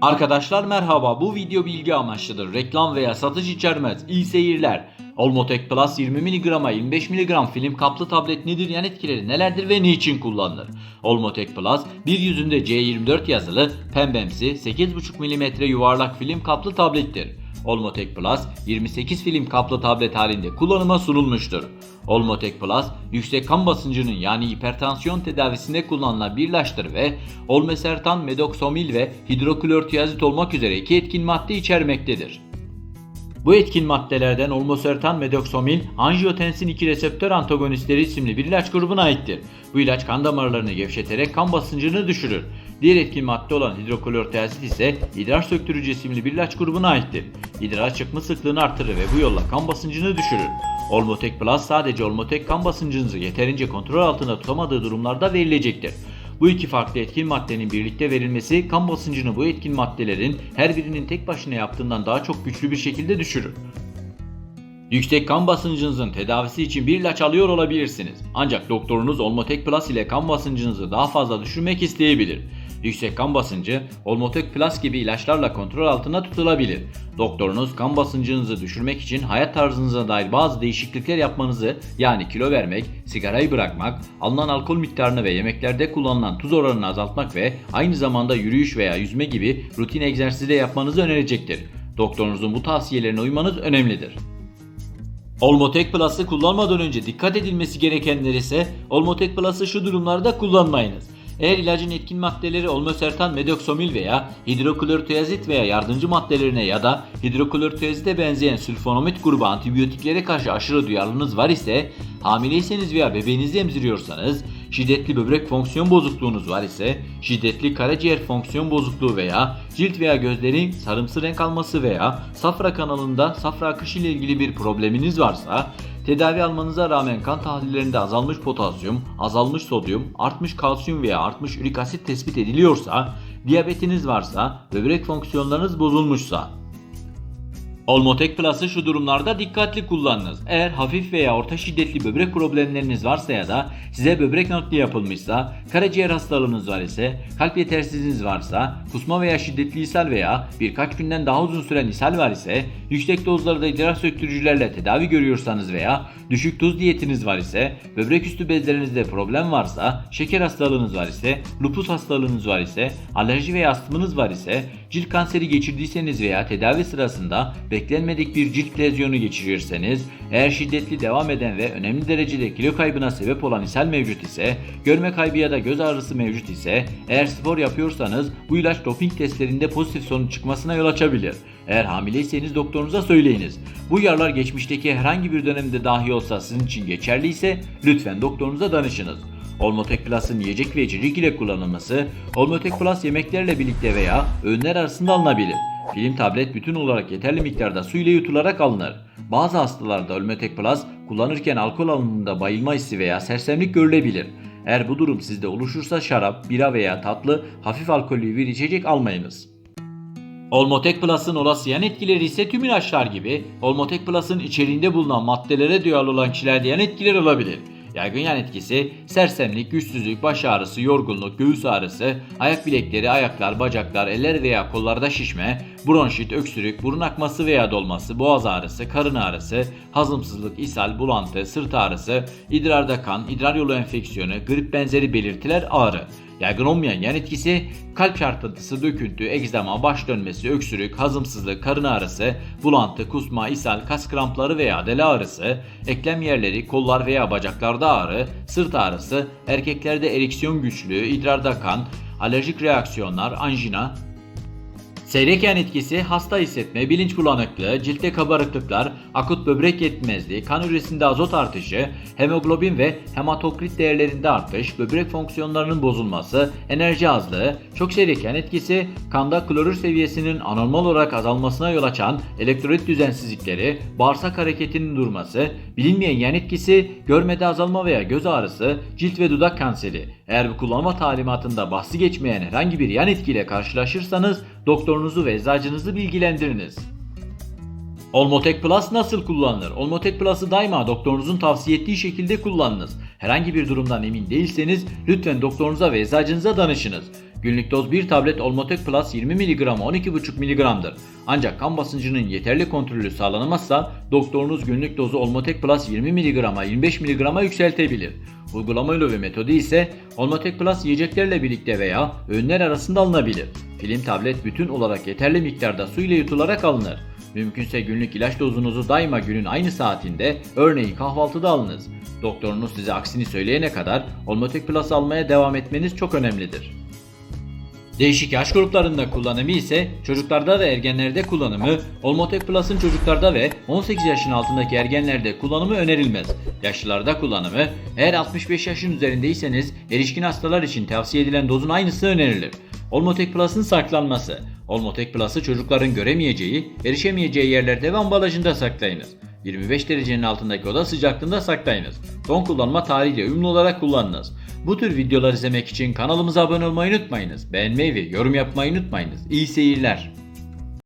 Arkadaşlar merhaba bu video bilgi amaçlıdır. Reklam veya satış içermez. İyi seyirler. Olmotek Plus 20 mg'a 25 mg film kaplı tablet nedir yan etkileri nelerdir ve niçin kullanılır? Olmotek Plus bir yüzünde C24 yazılı pembemsi 8,5 mm yuvarlak film kaplı tablettir. Olmotek Plus 28 film kaplı tablet halinde kullanıma sunulmuştur. Olmotek Plus yüksek kan basıncının yani hipertansiyon tedavisinde kullanılan bir ilaçtır ve olmesertan, medoksomil ve hidroklortiazit olmak üzere iki etkin madde içermektedir. Bu etkin maddelerden olmosertan medoksomil, angiotensin 2 reseptör antagonistleri isimli bir ilaç grubuna aittir. Bu ilaç kan damarlarını gevşeterek kan basıncını düşürür. Diğer etkin madde olan hidroklortiazit ise idrar söktürücü isimli bir ilaç grubuna aittir. İdrar çıkma sıklığını artırır ve bu yolla kan basıncını düşürür. Olmotek Plus sadece Olmotek kan basıncınızı yeterince kontrol altında tutamadığı durumlarda verilecektir. Bu iki farklı etkin maddenin birlikte verilmesi kan basıncını bu etkin maddelerin her birinin tek başına yaptığından daha çok güçlü bir şekilde düşürür. Yüksek kan basıncınızın tedavisi için bir ilaç alıyor olabilirsiniz. Ancak doktorunuz Olmotek Plus ile kan basıncınızı daha fazla düşürmek isteyebilir. Yüksek kan basıncı Olmotek Plus gibi ilaçlarla kontrol altında tutulabilir. Doktorunuz kan basıncınızı düşürmek için hayat tarzınıza dair bazı değişiklikler yapmanızı yani kilo vermek, sigarayı bırakmak, alınan alkol miktarını ve yemeklerde kullanılan tuz oranını azaltmak ve aynı zamanda yürüyüş veya yüzme gibi rutin egzersiz de yapmanızı önerecektir. Doktorunuzun bu tavsiyelerine uymanız önemlidir. Olmotek Plus'ı kullanmadan önce dikkat edilmesi gerekenler ise Olmotek Plus'ı şu durumlarda kullanmayınız. Eğer ilacın etkin maddeleri olmosertan medoksomil veya hidroklortiazit veya yardımcı maddelerine ya da hidroklortiazite benzeyen sülfonomid grubu antibiyotiklere karşı aşırı duyarlılığınız var ise, hamileyseniz veya bebeğinizi emziriyorsanız, şiddetli böbrek fonksiyon bozukluğunuz var ise, şiddetli karaciğer fonksiyon bozukluğu veya cilt veya gözlerin sarımsı renk alması veya safra kanalında safra akışı ile ilgili bir probleminiz varsa, Tedavi almanıza rağmen kan tahlillerinde azalmış potasyum, azalmış sodyum, artmış kalsiyum veya artmış ürik asit tespit ediliyorsa, diyabetiniz varsa, böbrek fonksiyonlarınız bozulmuşsa, Olmotek Plus'ı şu durumlarda dikkatli kullanınız. Eğer hafif veya orta şiddetli böbrek problemleriniz varsa ya da size böbrek nakli yapılmışsa, karaciğer hastalığınız var ise, kalp yetersizliğiniz varsa, kusma veya şiddetli ishal veya birkaç günden daha uzun süren ishal var ise, yüksek dozlarda idrar söktürücülerle tedavi görüyorsanız veya düşük tuz diyetiniz var ise, böbrek üstü bezlerinizde problem varsa, şeker hastalığınız var ise, lupus hastalığınız var ise, alerji veya astımınız var ise, cilt kanseri geçirdiyseniz veya tedavi sırasında beklenmedik bir cilt lezyonu geçirirseniz, eğer şiddetli devam eden ve önemli derecede kilo kaybına sebep olan ishal mevcut ise, görme kaybı ya da göz ağrısı mevcut ise, eğer spor yapıyorsanız bu ilaç doping testlerinde pozitif sonuç çıkmasına yol açabilir. Eğer hamileyseniz doktorunuza söyleyiniz. Bu uyarılar geçmişteki herhangi bir dönemde dahi olsa sizin için geçerliyse lütfen doktorunuza danışınız. Olmotek Plus'ın yiyecek ve içecek ile kullanılması, Olmotek Plus yemeklerle birlikte veya öğünler arasında alınabilir. Film tablet bütün olarak yeterli miktarda su ile yutularak alınır. Bazı hastalarda Olmotek Plus kullanırken alkol alımında bayılma hissi veya sersemlik görülebilir. Eğer bu durum sizde oluşursa şarap, bira veya tatlı, hafif alkollü bir içecek almayınız. Olmotek Plus'ın olası yan etkileri ise tüm ilaçlar gibi Olmotek Plus'ın içeriğinde bulunan maddelere duyarlı olan kişilerde yan etkiler olabilir. Yaygın yan etkisi sersemlik, güçsüzlük, baş ağrısı, yorgunluk, göğüs ağrısı, ayak bilekleri, ayaklar, bacaklar, eller veya kollarda şişme, bronşit, öksürük, burun akması veya dolması, boğaz ağrısı, karın ağrısı, hazımsızlık, ishal, bulantı, sırt ağrısı, idrarda kan, idrar yolu enfeksiyonu, grip benzeri belirtiler ağrı. Yaygın olmayan yan etkisi kalp çarpıntısı, döküntü, egzama, baş dönmesi, öksürük, hazımsızlık, karın ağrısı, bulantı, kusma, ishal, kas krampları veya deli ağrısı, eklem yerleri, kollar veya bacaklarda ağrı, sırt ağrısı, erkeklerde ereksiyon güçlüğü, idrarda kan, alerjik reaksiyonlar, anjina, Seyrek yan etkisi hasta hissetme, bilinç bulanıklığı, ciltte kabarıklıklar, akut böbrek yetmezliği, kan üresinde azot artışı, hemoglobin ve hematokrit değerlerinde artış, böbrek fonksiyonlarının bozulması, enerji azlığı, çok seyrek yan etkisi kanda klorür seviyesinin anormal olarak azalmasına yol açan elektrolit düzensizlikleri, bağırsak hareketinin durması, bilinmeyen yan etkisi görmede azalma veya göz ağrısı, cilt ve dudak kanseri. Eğer bu kullanma talimatında bahsi geçmeyen herhangi bir yan etkiyle karşılaşırsanız doktorunuzu ve eczacınızı bilgilendiriniz. Olmotek Plus nasıl kullanılır? Olmotek Plus'ı daima doktorunuzun tavsiye ettiği şekilde kullanınız. Herhangi bir durumdan emin değilseniz lütfen doktorunuza ve eczacınıza danışınız. Günlük doz 1 tablet Olmotek Plus 20 mg 12,5 mg'dır. Ancak kan basıncının yeterli kontrolü sağlanamazsa doktorunuz günlük dozu Olmotek Plus 20 mg 25 mg'a yükseltebilir. Uygulama yolu ve metodu ise Olmotek Plus yiyeceklerle birlikte veya öğünler arasında alınabilir. Film tablet bütün olarak yeterli miktarda su ile yutularak alınır. Mümkünse günlük ilaç dozunuzu daima günün aynı saatinde, örneğin kahvaltıda alınız. Doktorunuz size aksini söyleyene kadar Olmotek Plus almaya devam etmeniz çok önemlidir. Değişik yaş gruplarında kullanımı ise çocuklarda ve ergenlerde kullanımı, Olmotek Plus'ın çocuklarda ve 18 yaşın altındaki ergenlerde kullanımı önerilmez. Yaşlılarda kullanımı, eğer 65 yaşın üzerindeyseniz erişkin hastalar için tavsiye edilen dozun aynısı önerilir. Olmotek Plus'ın saklanması. Olmotek Plus'ı çocukların göremeyeceği, erişemeyeceği yerlerde ve ambalajında saklayınız. 25 derecenin altındaki oda sıcaklığında saklayınız. Son kullanma tarihiyle uyumlu olarak kullanınız. Bu tür videolar izlemek için kanalımıza abone olmayı unutmayınız. Beğenmeyi ve yorum yapmayı unutmayınız. İyi seyirler.